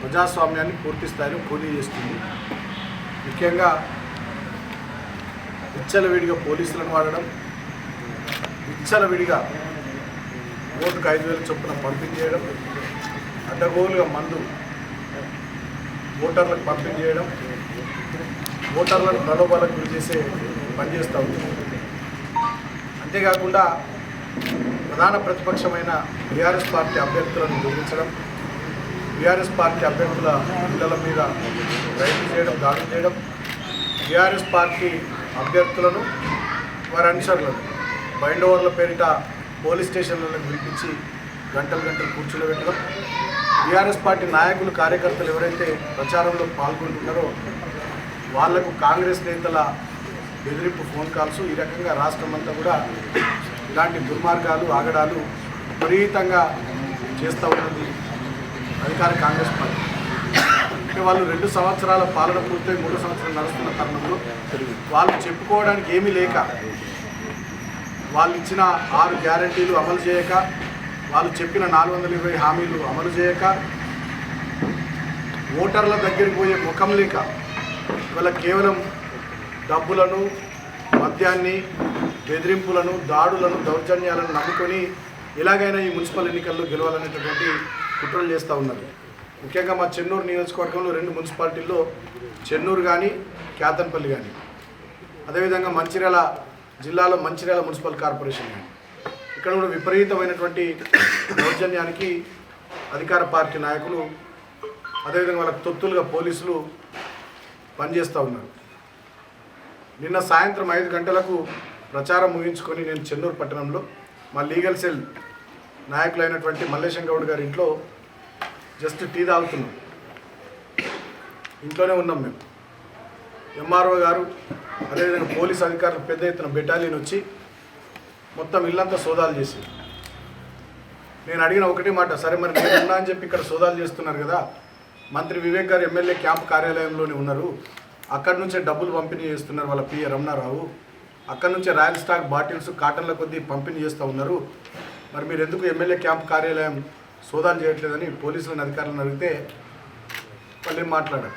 ప్రజాస్వామ్యాన్ని పూర్తి స్థాయిలో కూలీ చేస్తుంది. ముఖ్యంగా విచ్చలవిడిగా పోలీసులను వాడడం విచ్చలవిడిగా ఓటుకు ఐదు వేల చొప్పున పంపిణీ చేయడం అడ్డగోలుగా మందు ఓటర్లకు పంపిణీ చేయడం ఓటర్లను ప్రలోభాలకు గురి చేసే పని చేస్తూ ఉంది. అంతేకాకుండా ప్రధాన ప్రతిపక్షమైన టీఆర్ఎస్ పార్టీ అభ్యర్థులను గుర్తించడం బీఆర్ఎస్ పార్టీ అభ్యర్థుల పిల్లల మీద రైతు చేయడం దాడి చేయడం బీఆర్ఎస్ పార్టీ అభ్యర్థులను వారి అనుచరులను బైండోవర్ల పేరిట పోలీస్ స్టేషన్లను పిలిపించి గంటలు గంటలు కూర్చోబెట్టడం బీఆర్ఎస్ పార్టీ నాయకులు కార్యకర్తలు ఎవరైతే ప్రచారంలో పాల్గొంటున్నారో వాళ్ళకు కాంగ్రెస్ నేతల బెదిరింపు ఫోన్ కాల్స్ ఈ రకంగా రాష్ట్రం అంతా కూడా ఇలాంటి దుర్మార్గాలు ఆగడాలు విపరీతంగా చేస్తూ ఉన్నది అధికార కాంగ్రెస్ పార్టీ. అంటే వాళ్ళు రెండు సంవత్సరాల పాలన పూర్తయి మూడు సంవత్సరాలు నడుస్తున్న తరుణంలో వాళ్ళు చెప్పుకోవడానికి ఏమీ లేక వాళ్ళు ఇచ్చిన ఆరు గ్యారంటీలు అమలు చేయక వాళ్ళు చెప్పిన నాలుగు వందల ఇరవై హామీలు అమలు చేయక ఓటర్ల దగ్గరికి పోయే ముఖం లేక ఇవాళ కేవలం డబ్బులను మద్యాన్ని బెదిరింపులను దాడులను దౌర్జన్యాలను నమ్ముకొని ఎలాగైనా ఈ మున్సిపల్ ఎన్నికల్లో గెలవాలనేటటువంటి కుట్రలు చేస్తూ ఉన్నారు. ముఖ్యంగా మా చెన్నూరు నియోజకవర్గంలో రెండు మున్సిపాలిటీల్లో చెన్నూరు కానీ కేతన్పల్లి కానీ అదేవిధంగా మంచిర్యాల జిల్లాలో మంచిర్యాల మున్సిపల్ కార్పొరేషన్ కానీ ఇక్కడ కూడా విపరీతమైనటువంటి దౌర్జన్యానికి అధికార పార్టీ నాయకులు అదేవిధంగా వాళ్ళకి తొత్తులుగా పోలీసులు పనిచేస్తూ ఉన్నారు. నిన్న సాయంత్రం ఐదు గంటలకు ప్రచారం ముగించుకొని నేను చెన్నూరు పట్టణంలో మా లీగల్ సెల్ నాయకులైనటువంటి మల్లేశం గౌడ్ గారి ఇంట్లో జస్ట్ టీ తాగుతున్నాం. ఇంట్లోనే ఉన్నాం మేము. ఎంఆర్ఓ గారు అదేవిధంగా పోలీస్ అధికారులు పెద్ద ఎత్తున బెటాలియన్ వచ్చి మొత్తం ఇల్లంతా సోదాలు చేసి నేను అడిగిన ఒకటే మాట సరే మరి నేను ఉన్నా అని చెప్పి ఇక్కడ సోదాలు చేస్తున్నారు కదా మంత్రి వివేక్ గారు ఎమ్మెల్యే క్యాంప్ కార్యాలయంలోనే ఉన్నారు అక్కడి నుంచే డబ్బులు పంపిణీ చేస్తున్నారు వాళ్ళ పిఏ రమణారావు అక్కడి నుంచే రాయల్ స్టాక్ బాటిల్స్ కాటన్ల కొద్దీ పంపిణీ చేస్తూ ఉన్నారు మరి మీరు ఎందుకు ఎమ్మెల్యే క్యాంప్ కార్యాలయం సోదాలు చేయట్లేదని పోలీసులను అధికారులను అడిగితే వాళ్ళు ఏం మాట్లాడారు.